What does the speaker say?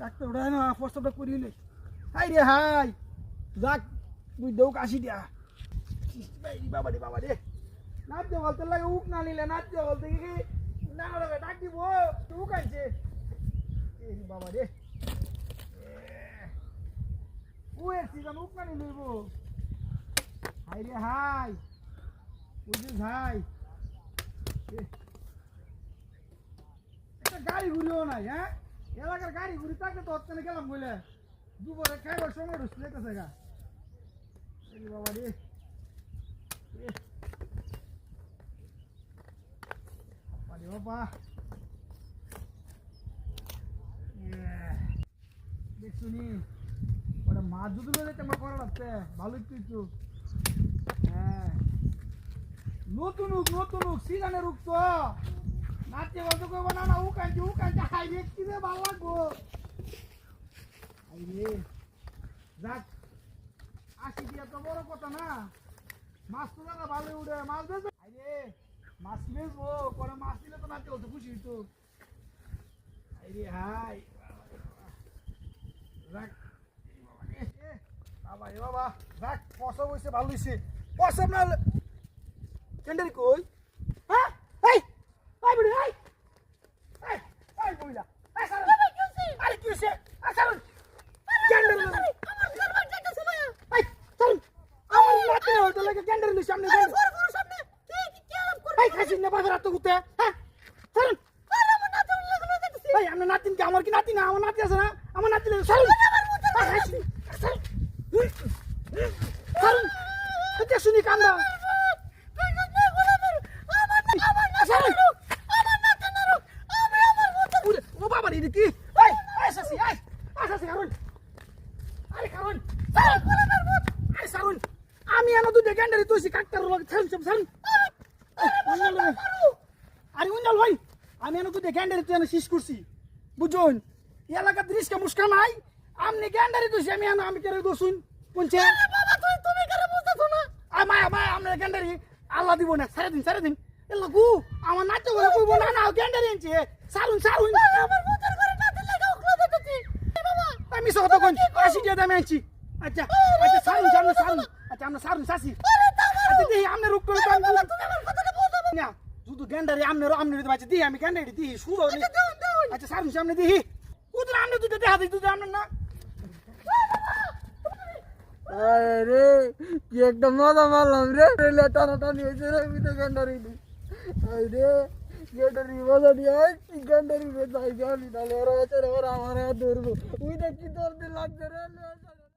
Doctor ওটা না প্রস্তাবটা করিলে হাই রে হাই। যাক তুই দেউ কাশি দিয়া। বাবা রে বাবা রে নাচ দিয়ে বলতে লাগে উক না নিলে নাচ দিয়ে বলতে কি না লাগে ডাক দিব। উক আইছে বাবা রে উয়ে সিজন উক না নিলইব হাই রে হাই। বুঝিস, হাই। গাড়ি ঘুরিও নাই হ্যাঁ? এলাকার গাড়ি ঘুরি থাকলে তো হচ্ছে গেলাম বলে দুপুরে খাইবার সময় যেতেছে গা। বাবা রে। ওটা মাছ যদি বেরোতে আমার করা লাগছে তুই হ্যাঁ। নতুন উক নতুন উক সিজনের উক তো। নাচতে বলতে কইব না না উক আনছি উক আনছি হাই কি রে ভালো লাগবো। হাই রে যাক, আসি দিয়া তো বড় কথা না? মাছ তো দাদা ভালো মাছ বেচবে? হাই রে মাছ বেচবো, পরে মাছ দিলে তো নাচতে বলতে খুশি তো হাই হাই, যাক, বাবা এ বাবা, যাক পসব হয়েছে ভালো হয়েছে পসব না কেন্ডারি কই? এই বুড়ি এই এই এই বইলা আরে কি হইছে আরে সারুন কেন্ডারি এই সারুন। আমার নাতে হইতো লাগে কেন্ডারি সামনে সামনে। এই খাসি না বাজার তো গুতে হ্যাঁ সারুন। এই আমার নাতিন কি আমার কি নাতি না? আমার নাতি আছে না? আমার নাতি লাগে সারুন এই খাসি সারুন সারুন এটা শুনি কান্দা সারুন উরে ও বাবা রে কি এই এই সাসি এই এই সাসি কারণ আরে কারণ আরে সারুন আমি এনে দুধে গেন্ডারি তুই কাকতার লগে ছাড়ুন সব ছাড়ুন। আরে উঞ্জাল ভাই আমি এনে দুধে গেন্ডারি তুই এনে শেষ করছি বুঝুন? এলাকা দৃশ্য মুস্কা নাই আমনি গেন্ডারি তুই আমি এনে আমি কেরে দোসুন কোনছে আমা আমা আমরা গেন্ডারি আল্লাহ দিব না সারা দিন সারা দিন। এলা গু আমার নাচতে বলে কইব না না গেন্ডারি আনছে সারুন সারুন আশি টাকা দামে আনছি আচ্ছা আচ্ছা সারুন সামনে সারুন আচ্ছা আমরা সারুন সাসি। আচ্ছা দিহি আমনে রুক করে না শুধু গেন্ডারি আমনে রো আমনে দিতে দিহি আমি গেন্ডারি দিহি শুধু আচ্ছা সারুন সামনে দিহি উদর আমনে দুটো দেখা দিই দুটো আমনে না। আরে কি একটা মজা মারলাম রে। রেলে টানাটানি হয়েছে রে আমি তো গন্ডারি আরে গন্ডারি